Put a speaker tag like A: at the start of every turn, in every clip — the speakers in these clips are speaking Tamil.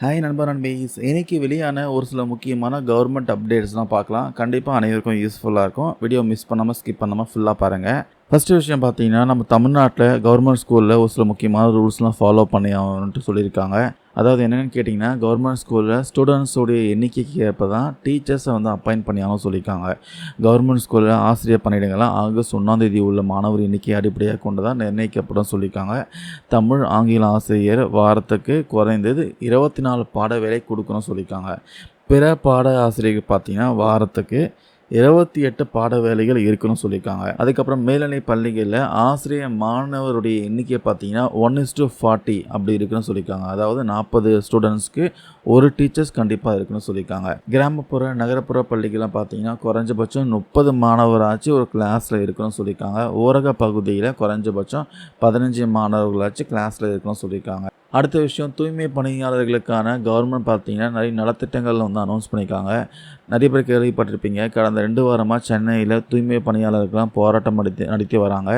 A: ஹாய் நண்பர் நண்பீஸ் இன்னைக்கு வெளியான ஒரு சில முக்கியமான கவர்மெண்ட் அப்டேட்ஸ்லாம் பார்க்கலாம். கண்டிப்பாக அனைவருக்கும் யூஸ்ஃபுல்லாக இருக்கும். வீடியோ மிஸ் பண்ணாமல் ஸ்கிப் பண்ணாமல் ஃபுல்லாக பாருங்கள் ஃபஸ்ட்டு விஷயம் பார்த்தீங்கன்னா நம்ம தமிழ்நாட்டில் கவர்மெண்ட் ஸ்கூலில் ஒரு சில முக்கியமான ரூல்ஸ்லாம் ஃபாலோ பண்ணி ஆகணுன்ட்டு சொல்லியிருக்காங்க. அதாவது என்னென்னு கேட்டிங்கன்னா கவர்மெண்ட் ஸ்கூலில் ஸ்டூடெண்ட்ஸோடைய எண்ணிக்கைக்கு ஏற்ப தான் டீச்சர்ஸை வந்து அப்பாயின் பண்ணியாலும் சொல்லியிருக்காங்க. கவர்மெண்ட் ஸ்கூலில் ஆசிரியர் பணியிடங்கள்லாம் ஆகஸ்ட் ஒன்றாந்தேதி உள்ள மாணவர் எண்ணிக்கையை அடிப்படையாக கொண்டு தான் நிர்ணயிக்கப்படும் சொல்லியிருக்காங்க. தமிழ் ஆங்கில ஆசிரியர் வாரத்துக்கு குறைந்தது இருபத்தி நாலு பாட வேலை கொடுக்கணும்னு சொல்லியிருக்காங்க. பிற பாட ஆசிரியர்கள் பார்த்திங்கன்னா வாரத்துக்கு இருபத்தி எட்டு பாட வேலைகள் இருக்குன்னு சொல்லியிருக்காங்க. அதுக்கப்புறம் மேல்நிலை பள்ளிகளில் ஆசிரியர் மாணவருடைய எண்ணிக்கை பார்த்தீங்கன்னா ஒன் இஸ் டு ஃபார்ட்டி அப்படி இருக்குன்னு சொல்லியிருக்காங்க. அதாவது நாற்பது ஸ்டூடெண்ட்ஸ்க்கு ஒரு டீச்சர்ஸ் கண்டிப்பாக இருக்குன்னு சொல்லியிருக்காங்க. கிராமப்புற நகரப்புற பள்ளிகள்லாம் பார்த்தீங்கன்னா குறைஞ்சபட்சம் முப்பது மாணவராச்சு ஒரு கிளாஸில் இருக்கணும்னு சொல்லியிருக்காங்க. ஊரக பகுதியில் குறைஞ்சபட்சம் பதினஞ்சு மாணவர்களாச்சும் கிளாஸில் இருக்கணும்னு சொல்லியிருக்காங்க. அடுத்த விஷயம் தூய்மை பணியாளர்களுக்கான கவர்மெண்ட் பார்த்தீங்கன்னா நிறைய நலத்திட்டங்கள் வந்து அனௌன்ஸ் பண்ணியிருக்காங்க. நிறைய பேர் கேள்விப்பட்டிருப்பீங்க. கடந்த ரெண்டு வாரமாக சென்னையில் தூய்மை பணியாளர்கள்லாம் போராட்டம் நடத்தி நடத்தி வராங்க.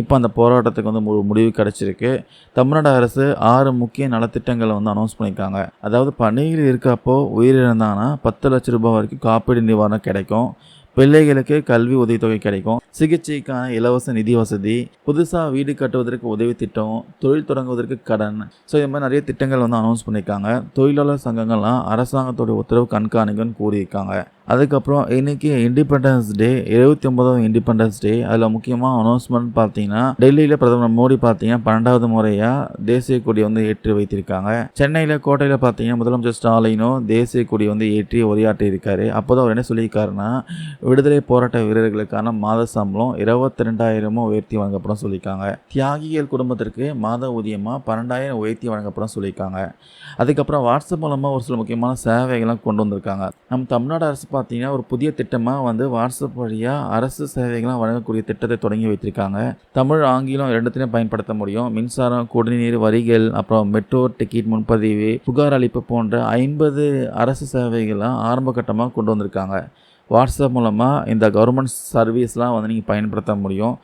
A: இப்போ அந்த போராட்டத்துக்கு வந்து மு முடிவு கிடச்சிருக்கு. தமிழ்நாடு அரசு ஆறு முக்கிய நலத்திட்டங்களை வந்து அனௌன்ஸ் பண்ணியிருக்காங்க. அதாவது பணியில் இருக்கப்போ உயிரிழந்தாங்கன்னா பத்து லட்ச ரூபாய் வரைக்கும் காப்பீடு நிவாரணம் கிடைக்கும். பிள்ளைகளுக்கு கல்வி உதவித்தொகை கிடைக்கும். சிகிச்சைக்கான இலவச நிதி வசதி புதுசாக வீடு கட்டுவதற்கு உதவி திட்டம் தொழில் தொடங்குவதற்கு கடன். ஸோ இது மாதிரி நிறைய திட்டங்கள் வந்து அனௌன்ஸ் பண்ணியிருக்காங்க. தொழிலாளர் சங்கங்கள்லாம் அரசாங்கத்தோட உத்தரவு கண்காணிக்குன்னு கூறியிருக்காங்க. அதுக்கப்புறம் இன்றைக்கி இண்டிபெண்டன்ஸ் டே இருபத்தி ஒன்பதாவது இண்டிபெண்டன்ஸ் டே அதில் முக்கியமாக அனௌன்ஸ்மெண்ட் பார்த்தீங்கன்னா டெல்லியில் பிரதமர் மோடி பார்த்தீங்கன்னா பன்னெண்டாவது முறையாக தேசிய கொடி வந்து ஏற்றி வைத்திருக்காங்க. சென்னையில் கோட்டையில் பார்த்தீங்கன்னா முதலமைச்சர் ஸ்டாலினும் தேசிய கொடி வந்து ஏற்றி உரையாற்றி இருக்காரு அப்போ தான் அவர் என்ன சொல்லியிருக்காருன்னா விடுதலை போராட்ட வீரர்களுக்கான மாத சம்பளம் இருபத்தி ரெண்டாயிரமும் உயர்த்தி வழங்கப்படும் சொல்லியிருக்காங்க. தியாகிகள் குடும்பத்திற்கு மாத ஊதியமாக பன்னெண்டாயிரம் உயர்த்தி வழங்கப்படும் சொல்லியிருக்காங்க. அதுக்கப்புறம் வாட்ஸ்அப் மூலமாக ஒரு சில முக்கியமான சேவைகள்லாம் கொண்டு வந்திருக்காங்க. நம்ம தமிழ்நாடு அரசு பார்த்தீங்கன்னா ஒரு புதிய திட்டமாக வந்து வாட்ஸ்அப் வழியாக அரசு சேவைகள்லாம் வழங்கக்கூடிய திட்டத்தை தொடங்கி வைத்திருக்காங்க. தமிழ் ஆங்கிலம் ரெண்டுத்திலையும் பயன்படுத்த முடியும். மின்சாரம் குடிநீர் வரிகள் அப்புறம் மெட்ரோ டிக்கெட் முன்பதிவு புகார் அளிப்பு போன்ற ஐம்பது அரசு சேவைகள்லாம் ஆரம்ப கட்டமாக கொண்டு வந்திருக்காங்க. வாட்ஸ்அப் மூலமாக இந்த கவர்மெண்ட் சர்வீஸ்லாம் வந்து நீங்கள் பயன்படுத்த முடியும்.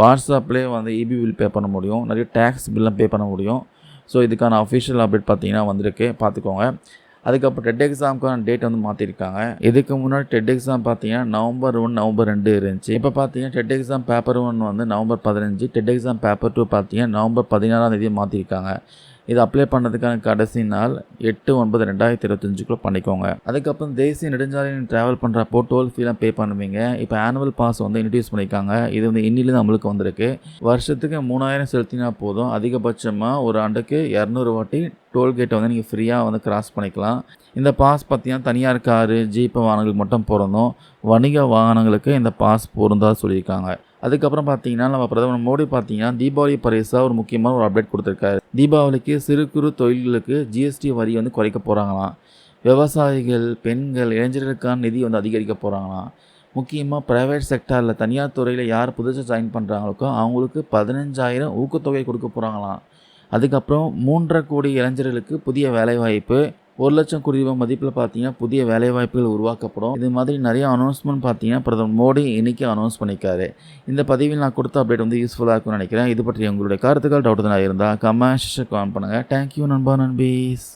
A: வாட்ஸ்அப்லேயே வந்து இபி பில் பே பண்ண முடியும். நிறைய டேக்ஸ் பில்லாம் பே பண்ண முடியும். ஸோ இதுக்கான அஃபிஷியல் அப்டேட் பார்த்தீங்கன்னா வந்திருக்கு. பார்த்துக்கோங்க. அதுக்கப்புறம் டெட் எக்ஸாமுக்கான டேட் வந்து மாற்றிருக்காங்க இதுக்கு முன்னாடி டெட் எக்ஸாம் பார்த்தீங்கன்னா நவம்பர் ஒன் நவம்பர் ரெண்டு இருந்துச்சு. இப்போ பார்த்தீங்கன்னா டெட் எக்ஸாம் பேப்பர் ஒன் வந்து நவம்பர் பதினஞ்சு டெட் எக்ஸாம் பேப்பர் டூ பார்த்தீங்கன்னா நவம்பர் பதினாறாம் தேதி மாற்றிருக்காங்க இது அப்ளை பண்ணதுக்கான கடைசி நாள் எட்டு ஒன்பது ரெண்டாயிரத்தி இருபத்தஞ்சுக்குள்ளே பண்ணிக்கோங்க. அதுக்கப்புறம் தேசிய நெடுஞ்சாலையில் ட்ராவல் பண்ணுறப்போ டோல் ஃபீலாம் பே பண்ணுவீங்க. இப்போ ஆனுவல் பாஸ் வந்து இன்ட்ரடியூஸ் பண்ணியிருக்காங்க. இது வந்து இன்னிலேருந்து நம்மளுக்கு வந்திருக்கு. வருஷத்துக்கு மூணாயிரம் செலுத்தினா போதும். அதிகபட்சமாக ஒரு ஆண்டுக்கு இரநூறு வாட்டி டோல்கேட்டை வந்து நீங்கள் ஃப்ரீயாக வந்து கிராஸ் பண்ணிக்கலாம். இந்த பாஸ் பார்த்தீங்கன்னா தனியார் காரு ஜீப்பு வாகனங்களுக்கு மட்டும் பொருந்தும். வணிக வாகனங்களுக்கு இந்த பாஸ் பொருந்தா சொல்லியிருக்காங்க. அதுக்கப்புறம் பார்த்தீங்கன்னா நம்ம பிரதமர் மோடி பார்த்தீங்கன்னா தீபாவளி பரிசாக ஒரு முக்கியமான ஒரு அப்டேட் கொடுத்துருக்காரு. தீபாவளிக்கு சிறு குறு தொழில்களுக்கு ஜிஎஸ்டி வரி வந்து குறைக்க போகிறாங்களாம் விவசாயிகள் பெண்கள் இளைஞர்களுக்கான நிதி வந்து அதிகரிக்க போகிறாங்களாம் முக்கியமாக ப்ரைவேட் செக்டாரில் தனியார் துறையில் யார் புதுசாக ஜாயின் பண்ணுறாங்களோக்கோ அவங்களுக்கு பதினஞ்சாயிரம் ஊக்கத்தொகை கொடுக்க போகிறாங்களாம் அதுக்கப்புறம் மூன்றரை கோடி இளைஞர்களுக்கு புதிய வேலைவாய்ப்பு ஒரு லட்சம் கோடி ரூபாய் மதிப்பில் பார்த்தீங்கன்னா புதிய வேலைவாய்ப்புகள் உருவாக்கப்படும். இது மாதிரி நிறைய அனௌன்ஸ்மெண்ட் பார்த்தீங்கன்னா பிரதமர் மோடி இன்னைக்கு அனௌன்ஸ் பண்ணியிருக்காரு. இந்த பதிவில் நான் கொடுத்த அப்டேட் வந்து யூஸ்ஃபுல்லாக இருக்கும்னு நினைக்கிறேன். இது பற்றி உங்களுடைய கருத்துக்கள் டவுட் தான் இருந்தால் கமெண்ட்ஸ் கமெண்ட் பண்ணுங்கள் தேங்க்யூ நண்பா நண்பீஸ்.